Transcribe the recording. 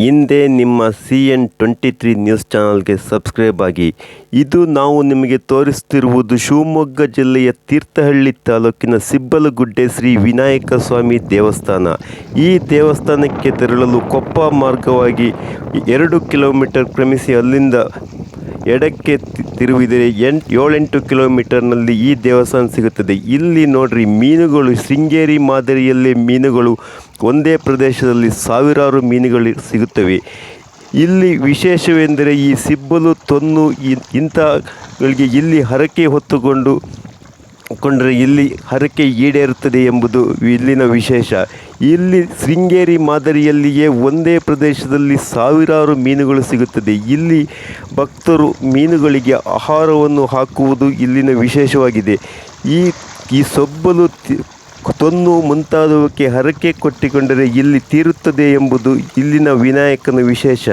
ಹಿಂದೆ ನಿಮ್ಮ C N twenty three news ಚಾನಲ್ಗೆ ಸಬ್ಸ್ಕ್ರೈಬ್ ಆಗಿ. ಇದು ನಾವು ನಿಮಗೆ ತೋರಿಸ್ತಿರುವುದು ಶಿವಮೊಗ್ಗ ಜಿಲ್ಲೆಯ ತೀರ್ಥಹಳ್ಳಿ ತಾಲೂಕಿನ ಸಿಬ್ಬಲಗುಡ್ಡೆ ಶ್ರೀ ವಿನಾಯಕ ಸ್ವಾಮಿ ದೇವಸ್ಥಾನ. ಈ ದೇವಸ್ಥಾನಕ್ಕೆ ತೆರಳಲು ಕೊಪ್ಪ ಮಾರ್ಗವಾಗಿ ಎರಡು ಕಿಲೋಮೀಟರ್ ಕ್ರಮಿಸಿ ಅಲ್ಲಿಂದ ಎಡಕ್ಕೆ ತಿರುವಿದರೆ ಎಂಟು ಏಳೆಂಟು ಕಿಲೋಮೀಟರ್ನಲ್ಲಿ ಈ ದೇವಸ್ಥಾನ ಸಿಗುತ್ತದೆ. ಇಲ್ಲಿ ನೋಡ್ರಿ, ಮೀನುಗಳು, ಶೃಂಗೇರಿ ಮಾದರಿಯಲ್ಲಿ ಮೀನುಗಳು, ಒಂದೇ ಪ್ರದೇಶದಲ್ಲಿ ಸಾವಿರಾರು ಮೀನುಗಳು ಸಿಗುತ್ತವೆ. ಇಲ್ಲಿ ವಿಶೇಷವೆಂದರೆ ಈ ಸಿಬ್ಬಲು ತೊನ್ನು ಇಂಥಗಳಿಗೆ ಇಲ್ಲಿ ಹರಕೆ ಹೊತ್ತುಕೊಂಡು ಕೊಂಡರೆ ಇಲ್ಲಿ ಹರಕೆ ಈಡೇರುತ್ತದೆ ಎಂಬುದು ಇಲ್ಲಿನ ವಿಶೇಷ. ಇಲ್ಲಿ ಶೃಂಗೇರಿ ಮಾದರಿಯಲ್ಲಿಯೇ ಒಂದೇ ಪ್ರದೇಶದಲ್ಲಿ ಸಾವಿರಾರು ಮೀನುಗಳು ಸಿಗುತ್ತದೆ. ಇಲ್ಲಿ ಭಕ್ತರು ಮೀನುಗಳಿಗೆ ಆಹಾರವನ್ನು ಹಾಕುವುದು ಇಲ್ಲಿನ ವಿಶೇಷವಾಗಿದೆ. ಈ ಈ ಸೊಬ್ಬಲು ತೊನ್ನು ಮುಂತಾದವಕ್ಕೆ ಹರಕೆ ಕೊಟ್ಟಿಕೊಂಡರೆ ಇಲ್ಲಿ ತೀರುತ್ತದೆ ಎಂಬುದು ಇಲ್ಲಿನ ವಿನಾಯಕನ ವಿಶೇಷ.